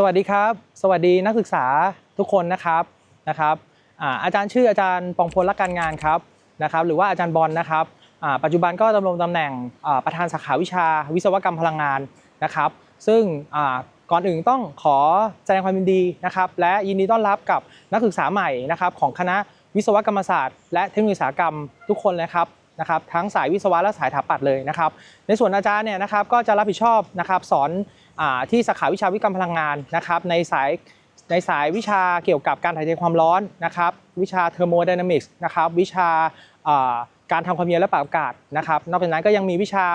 สวัสดีครับ สวัสดีนักศึกษาทุกคนนะครับนะครับอาจารย์ชื่ออาจารย์ปองพลรักการงานครับนะครับ หรือว่าอาจารย์บอลนะครับปัจจุบันก็ดำรงตำแหน่งประธานสาขาวิชาวิศวกรรมพลังงานนะครับ ซึ่งก่อนอื่นต้องขอแสดงความยินดีนะครับและยินดีต้อนรับกับนักศึกษาใหม่นะครับของคณะวิศวกรรมศาสตร์ และเทคโนโลยีสาหกรรมทุกคนเลยครับนะครับทั้งสายวิศวะและสายถาปัดเลยนะครับ ในส่วนอาจารย์เนี่ยนะครับก็จะรับผิดชอบนะครับสอน ที่สาขาวิชาวิกรรมพลังงานนะครับในสายในสายวิชาเกี่ยวกับการถ่ายเทความร้อนนะครับวิชาเทอร์โมไดนามิกส์นะครับวิชาการทำความเย็นและปรับอากาศนะครับนอกจากนั้นก็ยังมีวิชา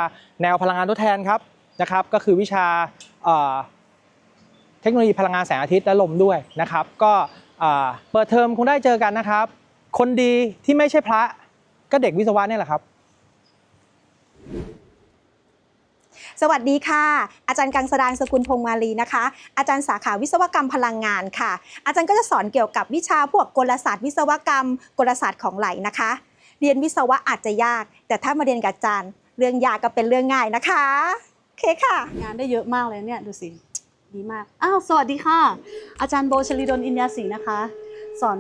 แนวพลังงานทดแทนครับนะครับก็คือวิชาเทคโนโลยีพลังงานแสงอาทิตย์และลมด้วยนะครับก็เปิดเทอมคงได้เจอกันนะครับ คนดีที่ไม่ใช่พระก็เด็กวิศวะนี่แหละครับ สวัสดีค่ะ อาจารย์กังสดานสกุลพงมาลีนะคะ อาจารย์สาขาวิศวกรรมพลังงานค่ะ อาจารย์ก็จะสอนเกี่ยวกับวิชาพวกกลศาสตร์วิศวกรรม กลศาสตร์ของไหลนะคะ เรียนวิศวะอาจจะยาก แต่ถ้ามาเรียนกับอาจารย์ เรื่องยากก็เป็นเรื่องง่ายนะคะโอเคค่ะ งานได้เยอะมากเลยเนี่ยดูสิดีมากอ้าวสวัสดีค่ะ อาจารย์โบชลิดลอินยาศรีนะคะ สอน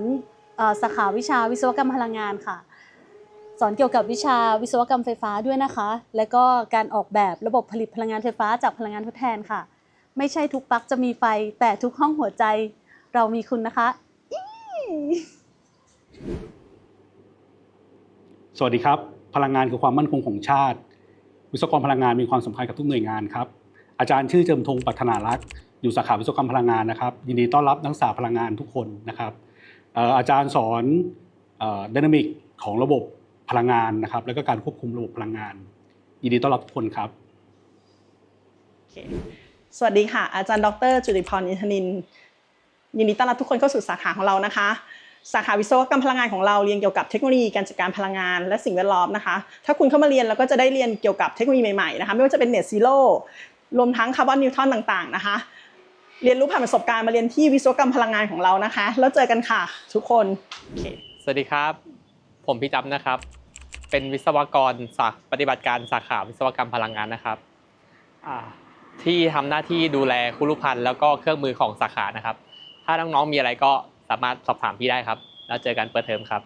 เอ่อสาขาวิชาวิศวกรรมพลังงานค่ะ สอนเกี่ยวกับวิชาวิศวกรรมไฟฟ้าด้วยนะคะ และก็การออกแบบระบบผลิตพลังงานไฟฟ้าจากพลังงานทดแทนค่ะ ไม่ใช่ทุกปลั๊กจะมีไฟ แต่ทุกห้องหัวใจเรามีคุณนะคะ สวัสดีครับ พลังงานคือความมั่นคงของชาติ วิศวกรพลังงานมีความสำคัญกับทุกหน่วยงานครับ อาจารย์ชื่อเจิมธงปัฒนารักษ์อยู่สาขาวิศวกรรมพลังงานนะครับ ยินดีต้อนรับนักศึกษาพลังงานทุกคนนะครับอาจารย์สอนดินามิกของระบบ พลังงานนะครับ แล้วก็การควบคุมระบบพลังงานยินดีต้อนรับทุกคนครับโอเคสวัสดีค่ะ อาจารย์ดรจุติพรอินทนินท์ยินดีต้อนรับทุกคนเข้าสู่สาขาของเรานะคะ สาขาวิศวกรรมพลังงานของเราเรียนเกี่ยวกับเทคโนโลยีการจัดการพลังงานและสิ่งแวดล้อมนะคะ ถ้าคุณเข้ามาเรียนเราก็จะได้เรียนเกี่ยวกับเทคโนโลยีใหม่ๆนะคะไม่ว่าจะเป็นเน็ตซีโร่รวมทั้งคาร์บอนนิวทรอนต่างๆนะคะ เรียนรู้ผ่านประสบการณ์มาเรียนที่วิศวกรรมพลังงานของเรานะคะ แล้วเจอกันค่ะทุกคนโอเคสวัสดีครับ ผมพี่จับนะครับ เป็นวิศวกรสาปฏิบัติการสาขาวิศวกรรมพลังงานนะครับที่ทำหน้าที่ดูแลคุรุพันธ์แล้วก็เครื่องมือของสาขานะครับ ถ้าน้องๆมีอะไรก็สามารถสอบถามพี่ได้ครับ แล้วเจอกันเปิดเทอมครับ